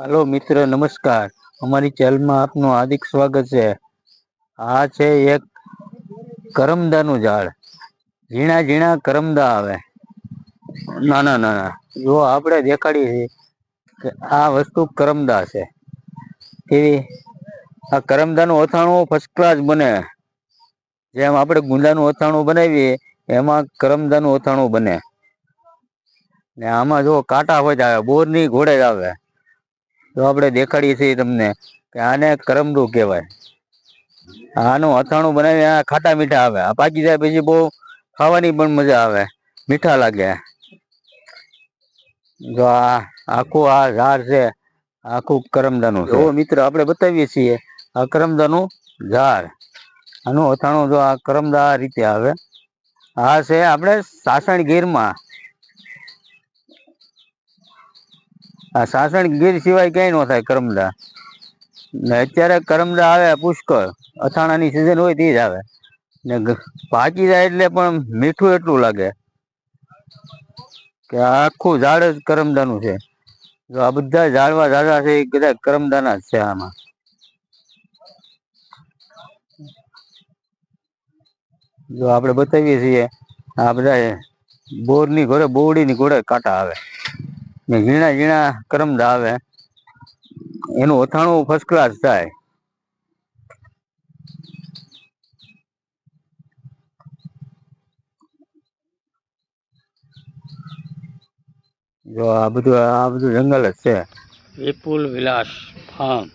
હાલો મિત્ર, નમસ્કાર. અમારી ચેનલમાં આપનું હાર્દિક સ્વાગત છે. આ છે એક કરમદાનું ઝાડ. ઝીણા ઝીણા કરમદા આવે. નાના નાના જો આપણે દેખાડીએ કે આ વસ્તુ કરમદા છે. કેવી? આ કરમદાનું અથાણું ફર્સ્ટ ક્લાસ બને. જેમ આપણે ગુંદાનું અથાણું બનાવીએ, એમાં કરમદાનું અથાણું બને. ને આમાં જો કાંટા હોય જ આવે બોરની ઘોડે જ આવે. તો આપણે દેખાડીએ છીએ તમને કે આને કરમદું કહેવાય. આનું અથાણું બનાવી આ ખાટા મીઠા આવે. આ પાકી જાય પછી બહુ ખાવાની પણ મજા આવે. મીઠા લાગે. જો આ આખું આ ઝાડ છે, આખું કરમદાનું છે. મિત્ર, આપણે બતાવીએ છીએ આ કરમદાનું ઝાડ. આનું અથાણું જો આ કરમદા રીતે આવે. આ છે આપણે સાસણ ગીરમાં. આ સાસણ ગીર સિવાય ક્યાંય ન થાય કરમદા. ને અત્યારે કરમદા આવે પુષ્કળ. અથાણાની સિઝન હોય તે જ આવે. ને પાકી જાય એટલે પણ મીઠું એટલું લાગે. કે આખું ઝાડ જ કરમદાનું છે. જો આ બધા ઝાડવા ઝાડવા છે એ બધા કરમદાના જ છે આમાં. જો આપણે બતાવીએ છીએ, આ બધા બોરની ઘોડે બોવડીની ઘોડે કાંટા આવે. ને ઝીણા ઝીણા કરમદા આવે. એનું અથાણું ફર્સ્ટ ક્લાસ થાય. જો આ બધું આ બધું જંગલ જ છે. વિપુલ વિલાસ ફાર્મ.